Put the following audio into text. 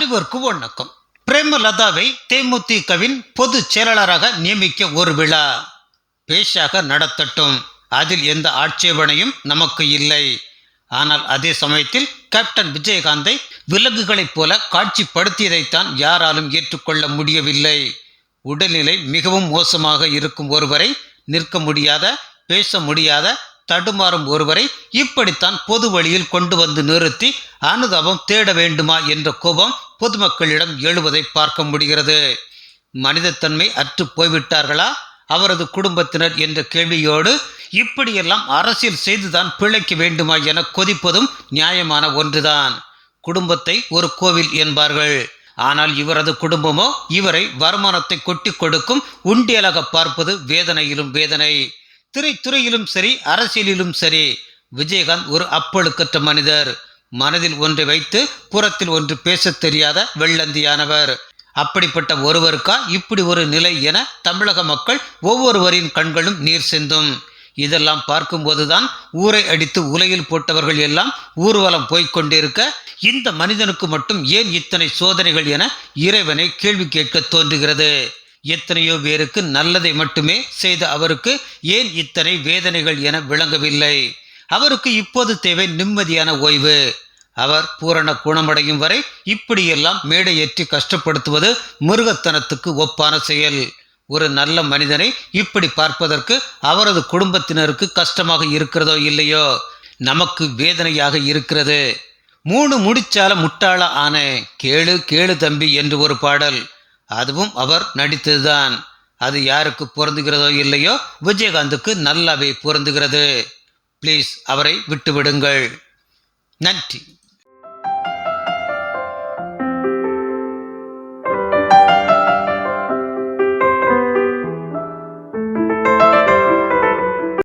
அனைவருக்கும் வணக்கம். பிரேமலதாவை தேமுதிகவின் பொதுச் செயலாளராக நியமிக்க ஒரு விழா பேஷாக நடத்தட்டும். அதில் எந்த ஆட்சேபனையும் நமக்கு இல்லை. ஆனால் அதே சமயத்தில் கேப்டன் விஜயகாந்தை விலங்குகளைப் போல காட்சிப்படுத்தியதைத்தான் யாராலும் ஏற்றுக்கொள்ள முடியவில்லை. உடல்நிலை மிகவும் மோசமாக இருக்கும் ஒருவரை நிற்க முடியாத பேச முடியாத தடுமாறும் ஒருவரை இப்படித்தான் பொது வழியில் கொண்டு வந்து நிறுத்தி அனுதாபம் தேட வேண்டுமா என்ற கோபம் பொதுமக்களிடம் எழுவதை பார்க்க முடிகிறது. மனிதத்தன்மை அற்று போய்விட்டார்களா? அவரது குடும்பத்தினர் என்ற கேள்வியோடு இப்படியெல்லாம் அரசியல் செய்துதான் பிழைக்க வேண்டுமா என கொதிப்பதும் நியாயமான ஒன்றுதான். குடும்பத்தை ஒரு கோவில் என்பார்கள். ஆனால் இவரது குடும்பமோ இவரை வருமானத்தை கொட்டி கொடுக்கும் உண்டியலாக பார்ப்பது வேதனையிலும் வேதனை. திரைத்துறையிலும் சரி அரசியலிலும் சரி. விஜயகாந்த் ஒரு அப்பழுக்கற்ற மனிதர். மனதில் ஒன்றை வைத்து புறத்தில் ஒன்று பேசத் தெரியாத வெள்ளந்தியானவர். அப்படிப்பட்ட ஒருவருக்கா இப்படி ஒரு நிலை என தமிழக மக்கள் ஒவ்வொருவரின் கண்களும் நீர் சிந்தும். இதெல்லாம் பார்க்கும்போதுதான் ஊரை அடித்து உலையில் போட்டவர்கள் எல்லாம் ஊர்வலம் போய்கொண்டிருக்க இந்த மனிதனுக்கு மட்டும் ஏன் இத்தனை சோதனைகள் என இறைவனை கேள்வி கேட்க தோன்றுகிறது. எத்தனையோ பேருக்கு நல்லதை மட்டுமே செய்த அவருக்கு ஏன் இத்தனை வேதனைகள் என விளங்கவில்லை. அவருக்கு இப்போது தேவை நிம்மதியான ஓய்வு. அவர் பூரண குணமடையும் வரை இப்படியெல்லாம் மேடை ஏற்றி கஷ்டப்படுத்துவது மிருகத்தனத்துக்கு ஒப்பான செயல். ஒரு நல்ல மனிதனை இப்படி பார்ப்பதற்கு அவரது குடும்பத்தினருக்கு கஷ்டமாக இருக்கிறதோ இல்லையோ? நமக்கு வேதனையாக இருக்கிறது. மூணு முடிச்சால முட்டாள ஆன கேளு கேளு தம்பி என்று ஒரு பாடல். அதுவும் அவர் நடித்ததுதான். அது யாருக்கு பொருந்துகிறதோ இல்லையோ? விஜயகாந்துக்கு நல்லாவே பொருந்துகிறது. ப்ளீஸ் அவரை விட்டுவிடுங்கள். நன்றி.